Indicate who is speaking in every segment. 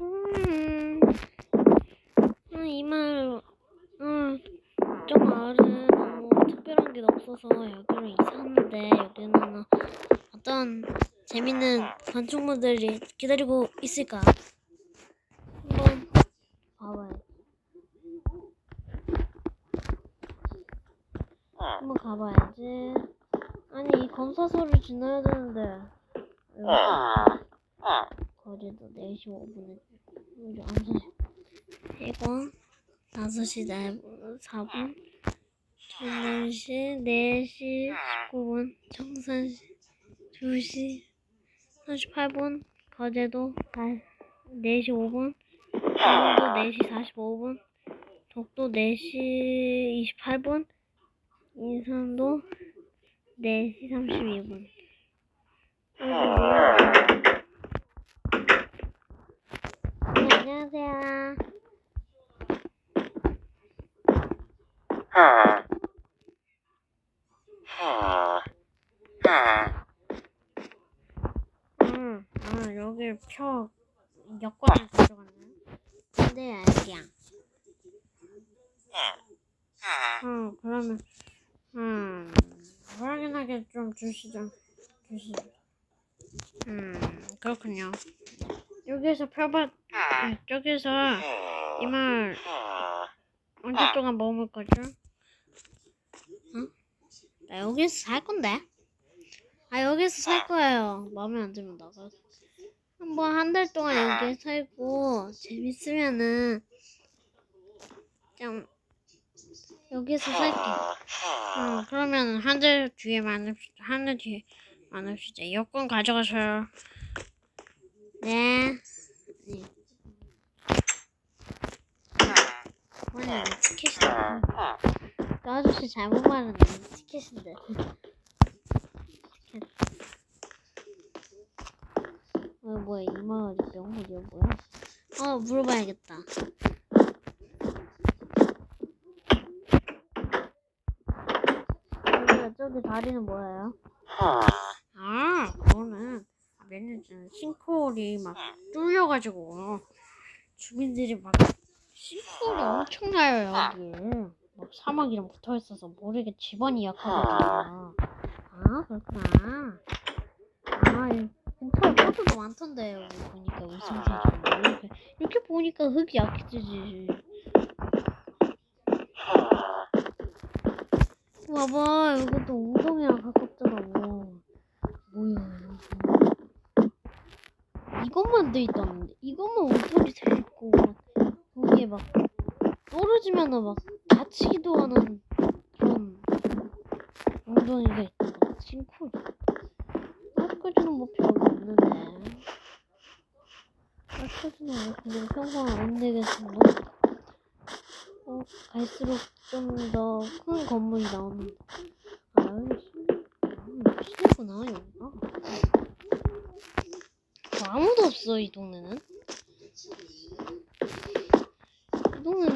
Speaker 1: 음, 아, 이말, 음, 좀 마을은 뭐 특별한 게 없어서 여기로 이사하는데 여기는 어떤 재밌는 건축물들이 기다리고 있을까? 한번 봐봐요. 한번 가봐야지. 아니 이 검사소를 지나야 되는데. 거리도 4시 5분에 우리 암살 이거 5시 4분 전남시 4시 19분 청산시 2시 38분 거제도 4시 5분 강원도 4시 45분 독도 4시 28분 인산도 4시 32분 네, 안녕하세요. 음, 아, 여기 표 여권을 가져갔네. 근데 여기야. 음, 그러면 음, 확인하게 좀 주시죠. 주시죠. 음, 그렇군요. 여기에서 음, 저기서 이말 언제 동안 머물 거죠? 어? 나 여기서 살 건데. 아 여기서 살 거예요. 마음에 안 들면 나가. 한번 한 달 동안 여기에 살고 재밌으면은 좀 여기서 살게. 음 그러면 한 달 뒤에 만납시다. 한 달 뒤에 만납시다. 여권 가져가세요. 네. 네. 뭐냐, 티켓이다. 그 아저씨 잘못 말했네. 티켓인데. 티켓. 어, 뭐야, 이 마을이 명물이야, 뭐야? 어, 물어봐야겠다. 저기 다리는 뭐예요? 아, 그거는 전에 싱크홀이 막 뚫려가지고 주민들이 막 싱크홀이 엄청나요 여기 막 사막이랑 붙어있어서 모르게 집안이 약하거든요. 아. 그렇구나. 아이 근처에 포도도 많던데 여기 보니까 우승사좀 이렇게 이렇게 보니까 흙이 약해지지. 봐봐 여기도 웅덩이랑 가깝더라고. 뭐야 이것만 돼 있다는데? 이것만 울타리 돼 있고 거기에 막 떨어지면은 막 다치기도 하는 그런 엉덩이가 있다 싱크홀 아직까지는 뭐 별거 없는데. 아직까지는 뭐 그냥 평범한 온데겠습니다 어 갈수록 좀 더 큰 건물이 나오는 아 여기 시- 시내구나 여기가. 뭐 아무도 없어 이 동네는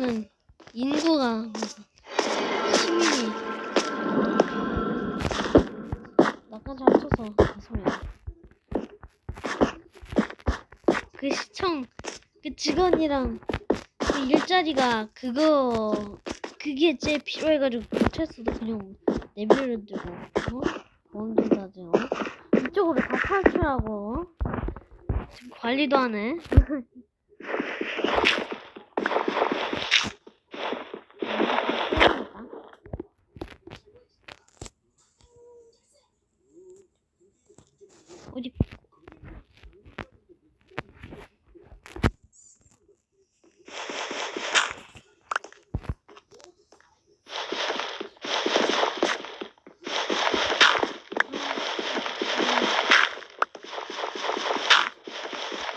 Speaker 1: 이 동네는 인구가 시민이 나까지 합쳐서 다섯 명 그 시청 그 직원이랑 그 일자리가 그거 그게 제일 필요해가지고 경찰서도 그냥 내버려두고 어? 원기사지 어? 이쪽으로 다 탈출하고 어? 지금 관리도 하네. 어디?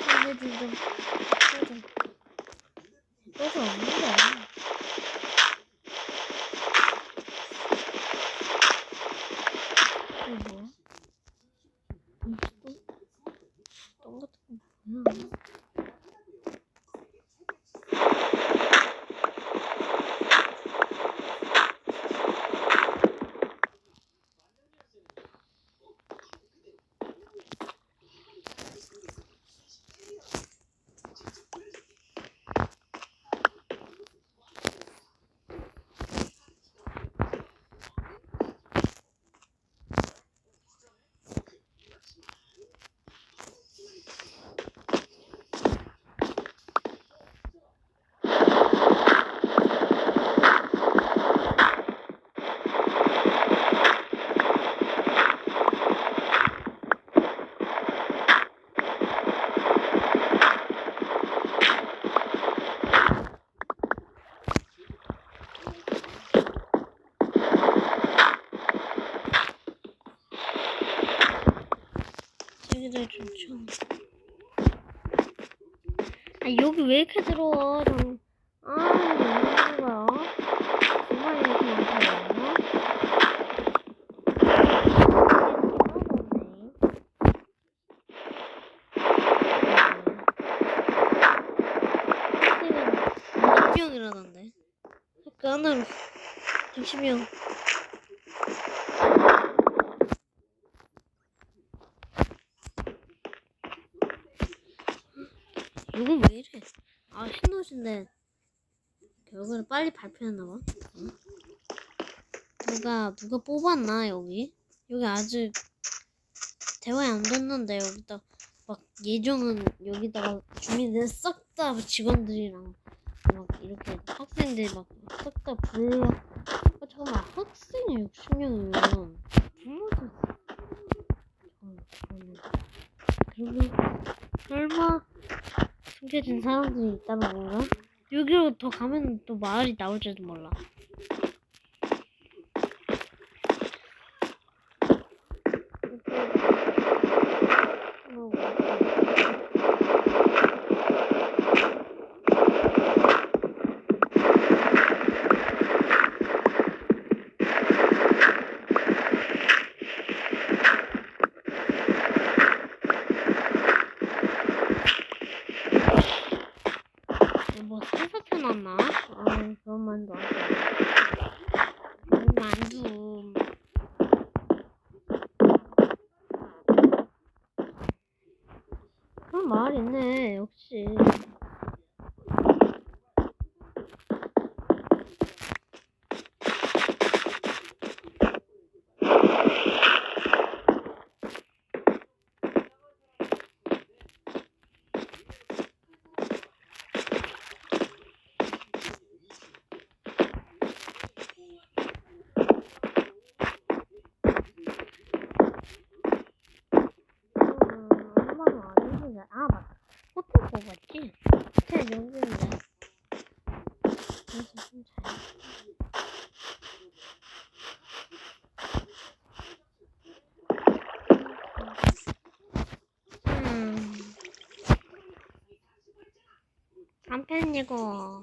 Speaker 1: 얘네들 좀 좀. 떠서 없는데. 이거 뭐야? 이 똥? 똥 같은 거 뭐야? 아 여기 왜 이렇게 들어와? 좀. 아 이거 왜 들어와? 정말 이렇게 많다고요? 네. 명이라던데. 학교 하나로 60명. 이건 왜 이래? 아 신도시인데 결과를 빨리 발표했나봐. 응? 누가 누가 뽑았나 여기? 여기 아직 대화에 안 됐는데 여기다 막 예정은 여기다가 주민들 싹 다 직원들이랑 막 이렇게 학생들 막 싹 다 불러. 아 잠깐만 학생이 60명이면 부모도 잠깐만 그러면 설마 숨겨진 사람들이 있다는 건가? 여기로 더 가면 또 마을이 나올지도 몰라. 뭐 새사태 났나? 아 그런 만두. 음, 만두. 그런 마을 있네 역시. 음, 엄마는 어디서 자? 아 맞다. 호텔 뽑았지? 호텔 여기인데. 그래서 좀 잘. 음. 한편 이거